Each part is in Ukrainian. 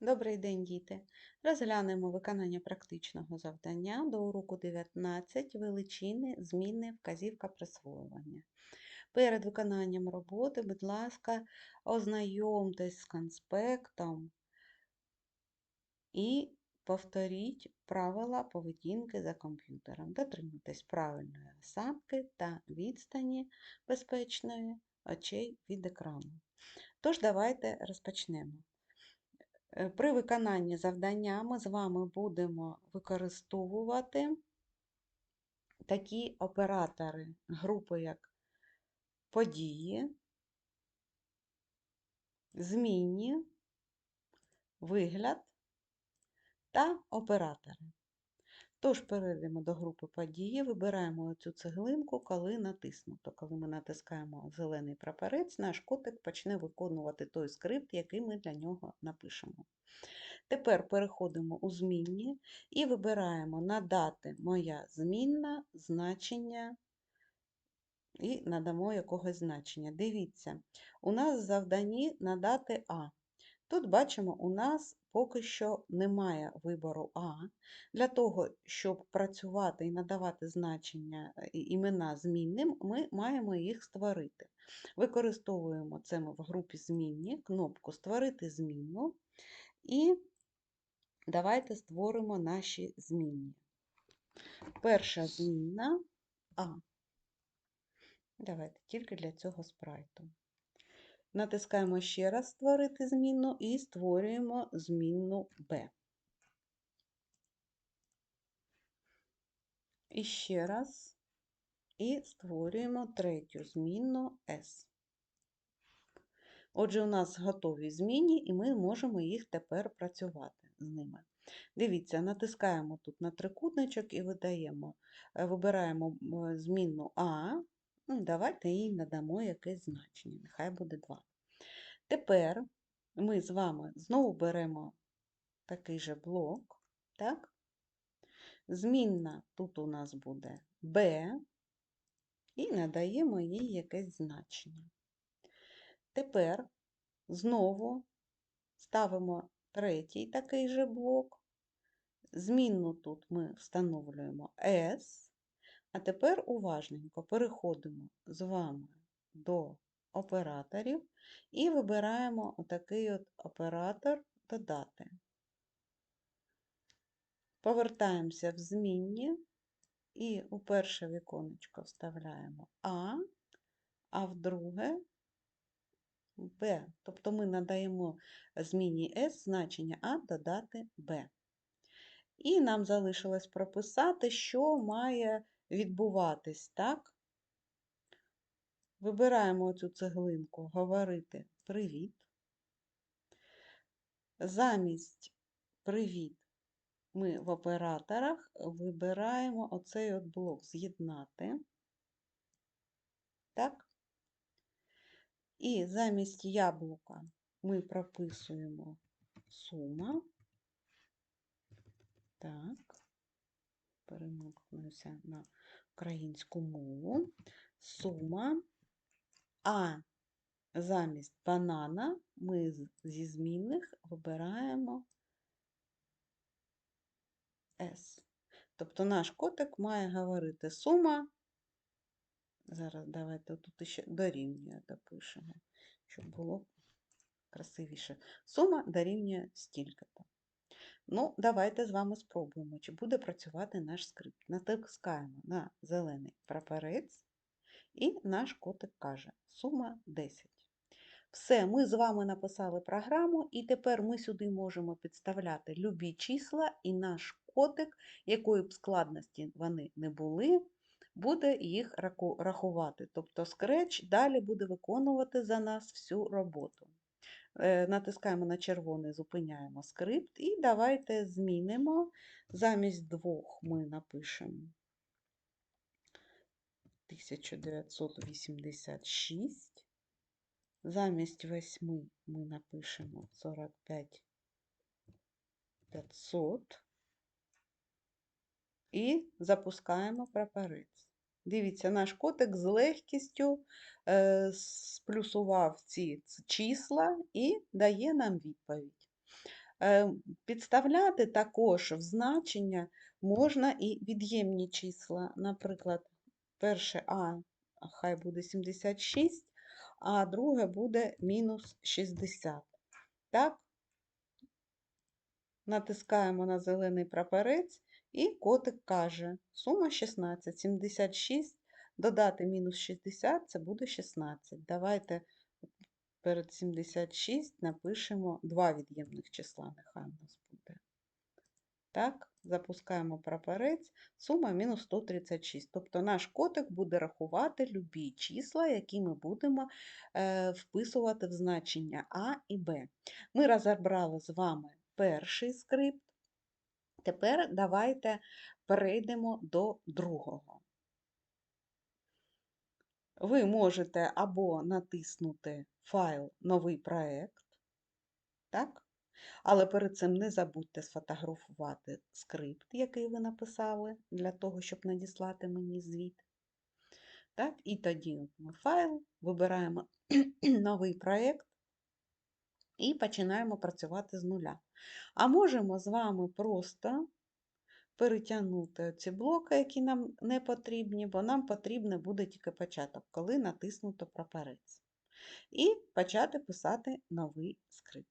Добрий день, діти! Розглянемо виконання практичного завдання до уроку 19 величини, зміни, вказівка присвоювання. Перед виконанням роботи, будь ласка, ознайомтесь з конспектом і повторіть правила поведінки за комп'ютером. Дотримуйтесь правильної осадки та відстані безпечної очей від екрану. Тож, давайте розпочнемо. Е, При виконанні завдання ми з вами будемо використовувати такі оператори групи, як події, змінні, вигляд та оператори. Тож перейдемо до групи події, вибираємо цю цеглинку, коли натиснуто. Коли ми натискаємо зелений прапорець, наш котик почне виконувати той скрипт, який ми для нього напишемо. Тепер переходимо у змінні і вибираємо надати моя змінна значення і надамо якогось значення. Дивіться, у нас в завданні надати А. Тут бачимо, у нас поки що немає вибору А. Для того, щоб працювати і надавати значення е, імена змінним, ми маємо їх створити. Використовуємо це ми в групі змінні, кнопку Створити змінну. І давайте створимо наші змінні. Перша змінна А. Давайте тільки для цього спрайту. Натискаємо ще раз Створити змінну і створюємо змінну B. І ще раз. І створюємо третю змінну S. Отже, у нас готові змінні, і ми можемо їх тепер працювати з ними. Дивіться, натискаємо тут на трикутничок і видаємо, е, вибираємо змінну А. Ну, Давайте їй надамо якесь значення, нехай буде 2. Тепер ми з вами знову беремо такий же блок, так? Змінна тут у нас буде b, і надаємо їй якесь значення. Тепер знову ставимо третій такий же блок. Змінну тут ми встановлюємо S, а тепер уважненько переходимо з вами до операторів і вибираємо отакий от оператор додати. Повертаємося в змінні і у перше віконечко вставляємо А, а в друге Б. Тобто ми надаємо зміні S значення А додати Б. І нам залишилось прописати, що має відбуватись, так? Вибираємо цю цеглинку Говорити привіт. Замість привіт ми в операторах вибираємо оцей от блок З'єднати. Так? І замість яблука ми прописуємо сума. Так, перемкнуся на українську мову. Сума. А замість банана ми зі змінних вибираємо S. Тобто наш котик має говорити сума. Зараз давайте тут ще дорівнює допишемо, щоб було красивіше. Сума дорівнює стільки-то. Ну, давайте з вами спробуємо, чи буде працювати наш скрипт. Натискаємо на зелений прапорець, і наш котик каже: сума 10. Все, ми з вами написали програму, і тепер ми сюди можемо підставляти любі числа, і наш котик, якої б складності вони не були, буде їх рахувати. Тобто Scratch далі буде виконувати за нас всю роботу. Е, Натискаємо на червоний, зупиняємо скрипт, і давайте змінимо. Замість двох ми напишемо 1986. Замість 8 ми напишемо 45 500 і запускаємо прапорець. Дивіться, наш котик з легкістю е, сплюсував ці числа і дає нам відповідь. Е, Підставляти також в значення можна і від'ємні числа. Наприклад, перше А хай буде 76, а друге буде мінус 60. Так? Натискаємо на зелений прапорець, і котик каже: сума 16, 76, додати мінус 60 це буде 16. Давайте перед 76 напишемо два від'ємних числа, нехай у нас буде. Так, запускаємо прапорець, сума мінус 136. Тобто наш котик буде рахувати любі числа, які ми будемо е, вписувати в значення А і Б. Ми розібрали з вами перший скрипт. Тепер давайте перейдемо до другого. Ви можете або натиснути файл Новий проект, так? Але перед цим не забудьте сфотографувати скрипт, який ви написали, для того, щоб надіслати мені звіт. Так? І тоді ми файл, вибираємо новий проєкт і починаємо працювати з нуля. А можемо з вами просто перетягнути ці блоки, які нам не потрібні, бо нам потрібен буде тільки початок, коли натиснуто прапорець. І почати писати новий скрипт.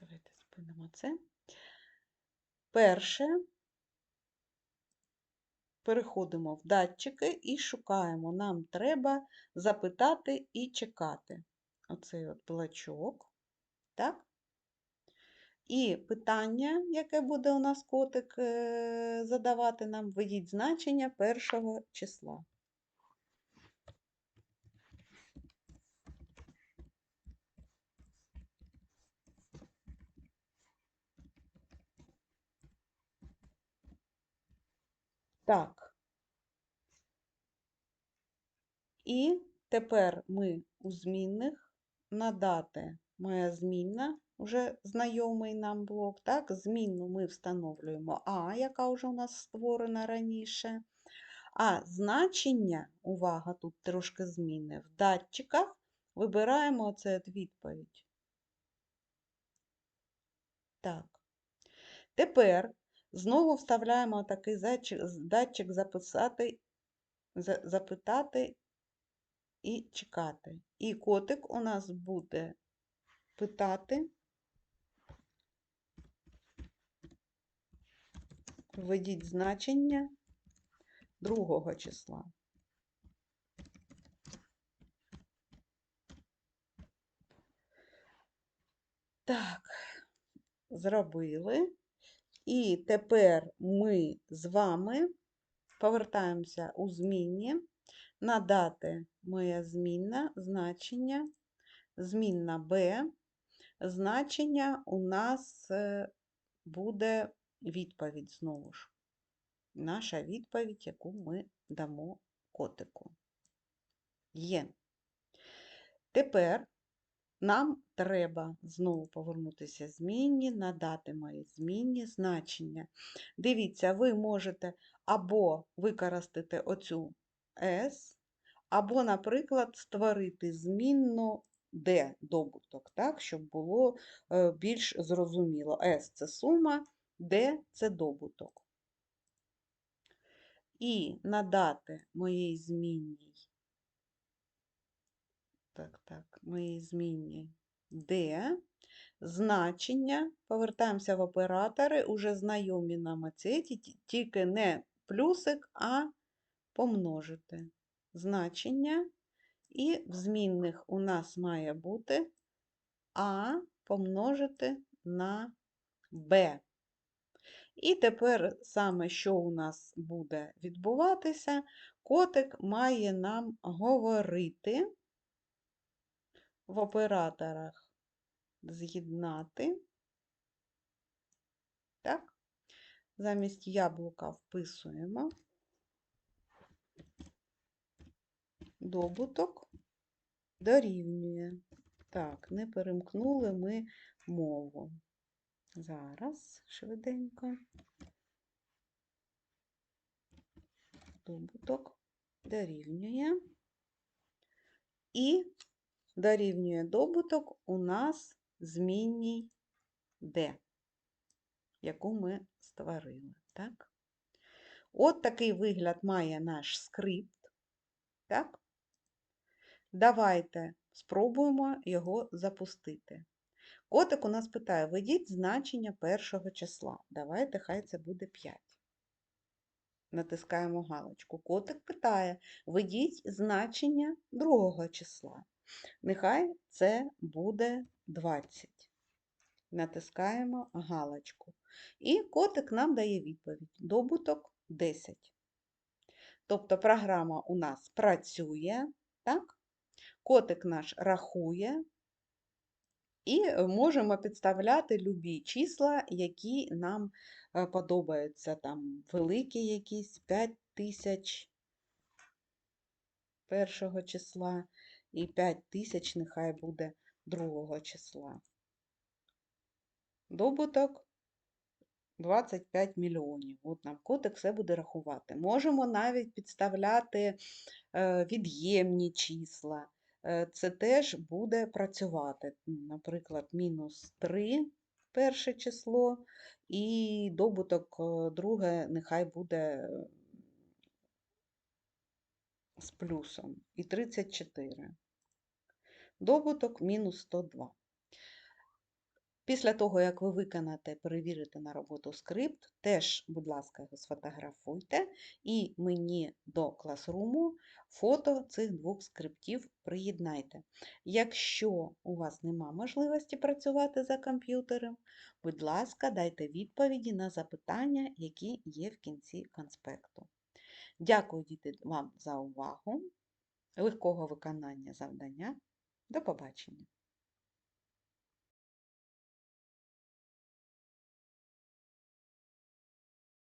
Давайте спинимо це. Перше, переходимо в датчики і шукаємо. Нам треба запитати і чекати. Оцей от блачок. Так? І питання, яке буде у нас котик е, задавати нам, введіть значення першого числа. Так. І тепер ми у змінних надати моя змінна, вже знайомий нам блок. Так, Змінну ми встановлюємо А, яка вже у нас створена раніше. А значення, увага, тут трошки зміни, в датчиках вибираємо оце відповідь. Так. Тепер знову вставляємо такий датчик записати, запитати і чекати. І котик у нас буде питати. Введіть значення другого числа. Так, зробили. І тепер ми з вами повертаємося у змінні, надати моя змінна значення, змінна B, значення у нас е, буде відповідь знову ж. Наша відповідь, яку ми дамо котику. Є. Тепер нам треба знову повернутися змінні, надати мої змінні значення. Дивіться, ви можете або використати оцю S, або, наприклад, створити змінну D добуток, так, щоб було е, більш зрозуміло. S це сума, D це добуток. І надати моїй змінній так, так, моїй змінні D. Значення, повертаємося в оператори, уже знайомі нам оці, тільки не плюсик, а помножити значення. І в змінних у нас має бути А помножити на Б. І тепер саме, що у нас буде відбуватися, котик має нам говорити в операторах з'єднати. Так, замість яблука вписуємо добуток дорівнює. Так, не перемкнули ми мову. Зараз швиденько. Добуток дорівнює. І дорівнює добуток у нас змінній d, яку ми створили. Так? От такий вигляд має наш скрипт. Так? Давайте спробуємо його запустити. Котик у нас питає, введіть значення першого числа. Давайте, хай це буде 5. Натискаємо галочку. Котик питає, введіть значення другого числа. Нехай це буде 20. Натискаємо галочку. І котик нам дає відповідь. Добуток 10. Тобто програма у нас працює, так? Котик наш рахує, і можемо підставляти любі числа, які нам е, подобаються. Там великі якісь 5 тисяч першого числа і 5 тисяч нехай буде другого числа. Добуток 25 мільйонів. От нам котик все буде рахувати. Можемо навіть підставляти е, від'ємні числа. Е, Це теж буде працювати. Наприклад, мінус 3 перше число, і добуток е, друге нехай буде з плюсом. І 34. Добуток мінус 102. Після того, як ви виконаєте, перевірите на роботу скрипт, теж, будь ласка, його сфотографуйте і мені до класруму фото цих двох скриптів приєднайте. Якщо у вас нема можливості працювати за комп'ютером, будь ласка, дайте відповіді на запитання, які є в кінці конспекту. Дякую, діти, вам за увагу, легкого виконання завдання. До побачення!